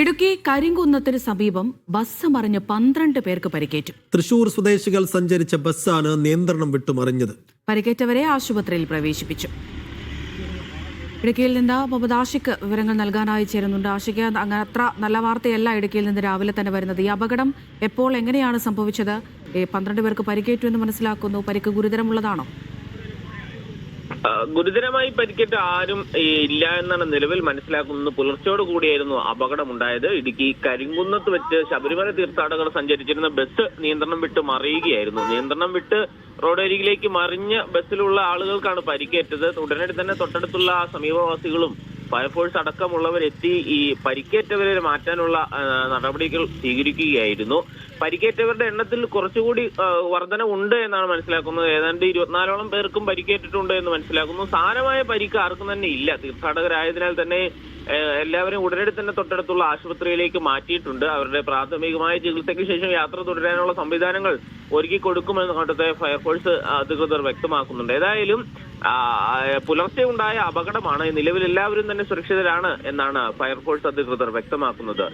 ഇടുക്കി കരിങ്കുന്നത്തിന് സമീപം ബസ് മറിഞ്ഞ് പന്ത്രണ്ട് പേർക്ക് പരിക്കേറ്റു. തൃശൂർ സ്വദേശികൾ സഞ്ചരിച്ച ബസ്സാണ് നിയന്ത്രണം വിട്ടുമറിഞ്ഞത്. പരിക്കേറ്റവരെ ആശുപത്രിയിൽ പ്രവേശിപ്പിച്ചു. ഇടുക്കിയിൽ നിന്ന് മുഹമ്മദ് ആഷിഖ് വിവരങ്ങൾ നൽകാനായി ചേരുന്നുണ്ട്. ആഷിഖ് അങ്ങനെ അത്ര നല്ല വാർത്തയല്ല ഇടുക്കിയിൽ നിന്ന് രാവിലെ തന്നെ വരുന്നത്. ഈ അപകടം എപ്പോൾ എങ്ങനെയാണ് സംഭവിച്ചത്? പന്ത്രണ്ട് പേർക്ക് പരിക്കേറ്റു എന്ന് മനസ്സിലാക്കുന്നു. പരിക്ക് ഗുരുതരമുള്ളതാണോ? ഗുരുതരമായി പരിക്കേറ്റ ആരും ഇല്ല എന്നാണ് നിലവിൽ മനസ്സിലാക്കുന്നത്. പുലർച്ചയോട് കൂടിയായിരുന്നു അപകടമുണ്ടായത്. ഇടുക്കി കരിങ്കുന്നത്ത് വെച്ച് ശബരിമല തീർത്ഥാടകർ സഞ്ചരിച്ചിരുന്ന ബസ് നിയന്ത്രണം വിട്ട് മറിയുകയായിരുന്നു. നിയന്ത്രണം വിട്ട് റോഡരികിലേക്ക് മറിഞ്ഞ ബസ്സിലുള്ള ആളുകൾക്കാണ് പരിക്കേറ്റത്. ഉടനടി തന്നെ തൊട്ടടുത്തുള്ള സമീപവാസികളും ഫയർഫോഴ്സ് അടക്കമുള്ളവരെത്തി ഈ പരിക്കേറ്റവരെ മാറ്റാനുള്ള നടപടികൾ സ്വീകരിക്കുകയായിരുന്നു. പരിക്കേറ്റവരുടെ എണ്ണത്തിൽ കുറച്ചുകൂടി വർധന ഉണ്ട് എന്നാണ് മനസ്സിലാക്കുന്നത്. ഏതാണ്ട് ഇരുപത്തിനാലോളം പേർക്കും പരിക്കേറ്റിട്ടുണ്ട് എന്ന് മനസ്സിലാക്കുന്നു. സാരമായ പരിക്ക് ആർക്കും തന്നെ ഇല്ല. തീർത്ഥാടകരായതിനാൽ തന്നെ എല്ലാവരും ഉടനടി തന്നെ തൊട്ടടുത്തുള്ള ആശുപത്രിയിലേക്ക് മാറ്റിയിട്ടുണ്ട്. അവരുടെ പ്രാഥമികമായ ചികിത്സയ്ക്ക് ശേഷം യാത്ര തുടരാനുള്ള സംവിധാനങ്ങൾ ഒരുക്കി കൊടുക്കുമെന്ന് ഫയർഫോഴ്സ് അധികൃതർ വ്യക്തമാക്കുന്നുണ്ട്. ഏതായാലും പുലർച്ചെ ഉണ്ടായ അപകടമാണ് നിലവിൽ എല്ലാവരും തന്നെ സുരക്ഷിതരാണ് എന്നാണ് ഫയർഫോഴ്സ് അധികൃതർ വ്യക്തമാക്കുന്നത്.